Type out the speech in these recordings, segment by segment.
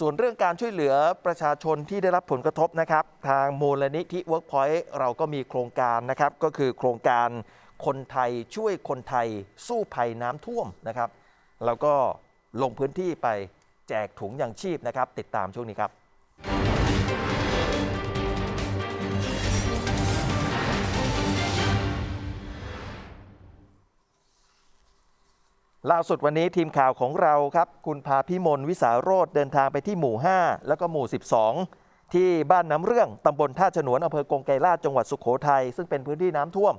ส่วนเรื่องการช่วยเหลือประชาชนที่ได้รับผลกระทบนะครับ ทางมูลนิธิ Workpoint เราก็มีโครงการนะครับ ก็คือโครงการคนไทยช่วยคนไทยสู้ภัยน้ำท่วมนะครับ แล้วก็ลงพื้นที่ไปแจกถุงยางชีพนะครับ ติดตามช่วงนี้ครับ ล่าสุดวันนี้ทีมข่าวของเราครับคุณพาพิมลวิสาโรธเดินทางไปที่หมู่ 5 แล้วก็หมู่ 12 ที่บ้านน้ำเรื่องตำบลท่าฉนวนอำเภอกงไกรลาชจังหวัดสุขโขทัยซึ่งเป็นพื้นที่น้ำท่วม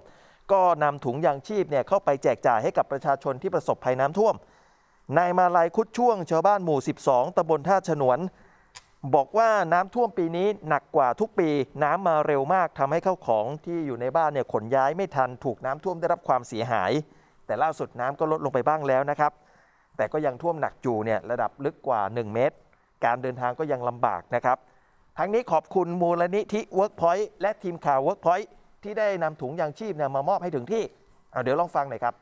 ก็นำถุงยางชีพเนี่ยเข้าไปแจกจ่ายให้กับประชาชนที่ประสบภัยน้ำท่วมนายมาลายคุดช่วงชาวบ้านหมู่ 12ตำบลท่าฉนวน บอกว่าน้ำท่วมปีนี้หนักกว่าทุกปี น้ำมาเร็วมากทำให้เข้าของที่อยู่ในบ้านเนี่ยขนย้ายไม่ทันถูกน้ำท่วมได้รับความเสียหาย แต่ล่าสุดน้ำก็ลดลงไปบ้างแล้วนะครับ แต่ก็ยังท่วมหนักอยู่เนี่ยระดับลึกกว่า 1 เมตร การเดินทางก็ยังลำบากนะครับ ทั้งนี้ขอบคุณมูลนิธิ Workpoint และทีมข่าว Workpoint ที่ได้นำถุงยางชีพเนี่ยมามอบให้ถึงที่เอาเดี๋ยวลองฟังหน่อยครับ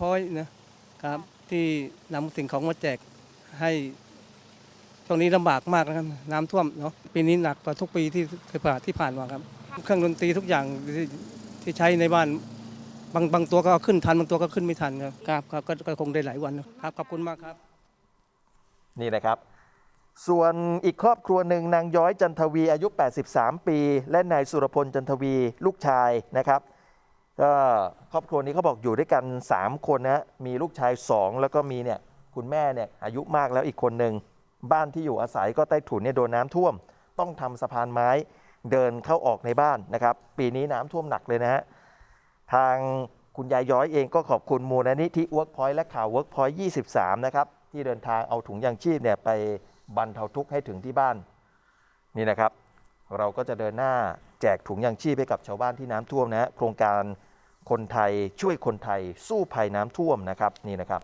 พอยนะครับที่นำสิ่งของมาแจกให้ตรงนี้ลำบากมากนะครับ น้ำท่วมเนาะปีนี้หนักกว่าทุกปีที่เคยผ่านที่ผ่านมาครับ เครื่องดนตรีทุกอย่าง ที่ใช้ในบ้านบางบางตัวก็เอาขึ้นทันบางตัวก็ขึ้นไม่ทันครับครับครับก็ก็คงได้หลายวันครับขอบคุณมากครับ นี่นะครับ ส่วนอีกครอบครัวหนึ่งนางย้อยจันทวีอายุ 83 ปี และนายสุรพลจันทวีลูกชายนะครับก็ครอบครัวนี้เขาบอกอยู่ด้วยกัน 3 คนนะมีลูกชาย 2 แล้วก็มีเนี่ยคุณแม่เนี่ยอายุมากแล้วอีกคนหนึ่งบ้านที่อยู่อาศัยก็ใต้ถุนเนี่ยโดนน้ำท่วม ต้องทำสะพานไม้ เดินเข้าออกในบ้านนะครับ ปีนี้น้ำท่วมหนักเลยนะฮะทางคุณยายย้อยเองก็ขอบคุณมูลนิธิ Workpoint และข่าว Workpoint 23 นะครับ ที่เดินทางเอาถุงยางชีพเนี่ยไปบรรเทาทุกข์ให้ถึงที่บ้าน นี่นะครับ เราก็จะเดินหน้าแจกถุงยางชีพให้กับชาวบ้านที่น้ำท่วมนะฮะโครงการคนไทยช่วยคนไทยสู้ภัยน้ำท่วมนะครับนี่นะครับ